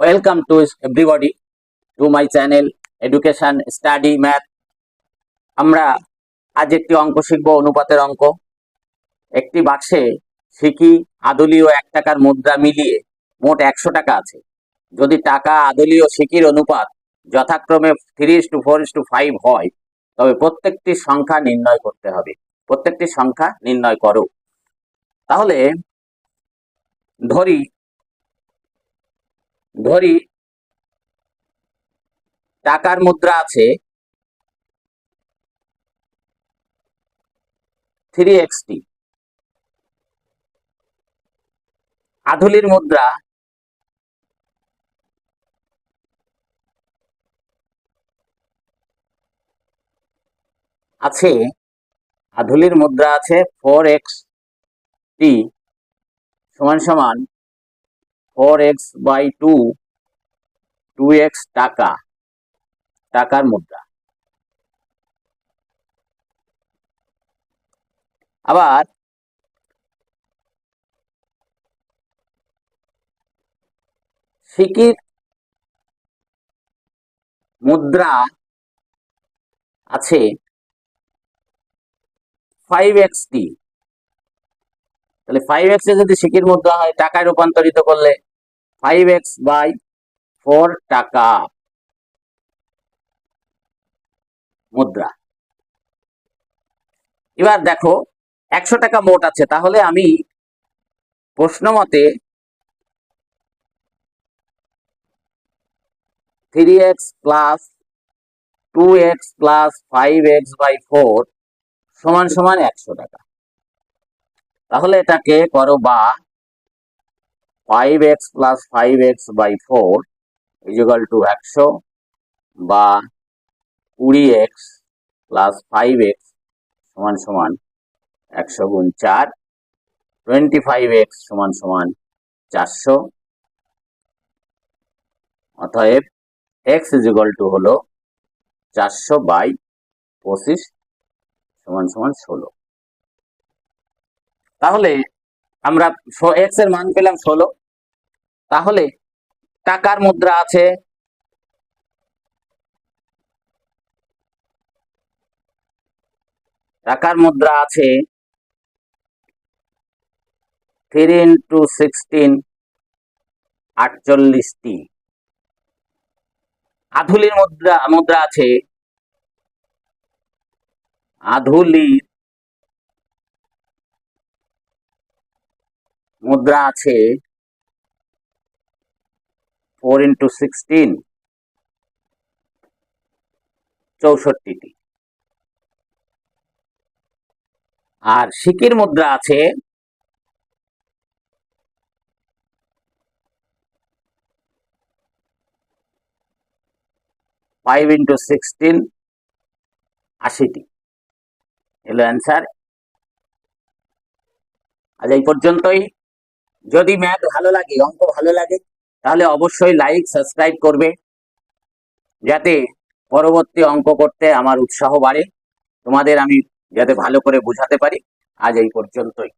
Welcome to everybody to my channel, Education, Study, Math. আমরা আজ একটি অঙ্ক শিখব, অনুপাতের অঙ্ক। একটি বাক্সে সিকি আদলি ও এক টাকার মুদ্রা মিলিয়ে মোট একশো টাকা আছে। যদি টাকা আদলি ও সিকির অনুপাত যথাক্রমে three is to four is to five হয়, তবে প্রত্যেকটি সংখ্যা নির্ণয় করতে হবে। প্রত্যেকটি সংখ্যা নির্ণয় করো। তাহলে ধরি ধরি, টাকার মুদ্রা আছে থ্রি এক্সটি আধুলির মুদ্রা আছে, আধুলির মুদ্রা আছে ফোর এক্স টি সমান সমান four X by two two X টাকা, টাকার মুদ্রা। আবার সিকির মুদ্রা আছে ফাইভ এক্স টি তাহলে ফাইভ এক্স যদি সিকির মুদ্রা হয়, টাকায় রূপান্তরিত করলে ফাইভ এক্স বাই ফোর টাকা। মুদ্রা। এবার দেখো, একশো টাকা মোট আছে, তাহলে আমি প্রশ্ন মতে three X plus two X plus five X by four সমান সমান একশো টাকা। তাহলে এটাকে করো বা five X plus five X by four equal to একশো বা কুড়ি এক্স প্লাস ফাইভ এক্স সমান সমান একশো গুণ চার টোয়েন্টি ফাইভ এক্স সমান সমান চারশো। অতএব এক্স ইজিক্যাল টু হলো চারশো বাই পঁচিশ সমান সমান ষোলো। তাহলে আমরা এক্সের মান পেলাম ষোলো তাহলে টাকার মুদ্রা আছে। টাকার মুদ্রা আছে থ্রি ইন্টু সিক্সটিন আটচল্লিশটি। আধুলির মুদ্রা মুদ্রা আছে। আধুলির মুদ্রা আছে। ফোর ইন্টু সিক্সটিন চৌষট্টিটি। আর সিকির মুদ্রা আছে ফাইভ ইন্টু সিক্সটিন আশিটি। এলো অ্যান্সার আজ এই পর্যন্তই। যদি ম্যাথ ভালো লাগে, অঙ্ক ভালো লাগে তাহলে অবশ্যই লাইক সাবস্ক্রাইব করবে, যাতে পরবর্তী অঙ্ক করতে আমার উৎসাহ বাড়ে। তোমাদের আমি যাতে ভালো করে বোঝাতে পারি, আজ এই পর্যন্তই।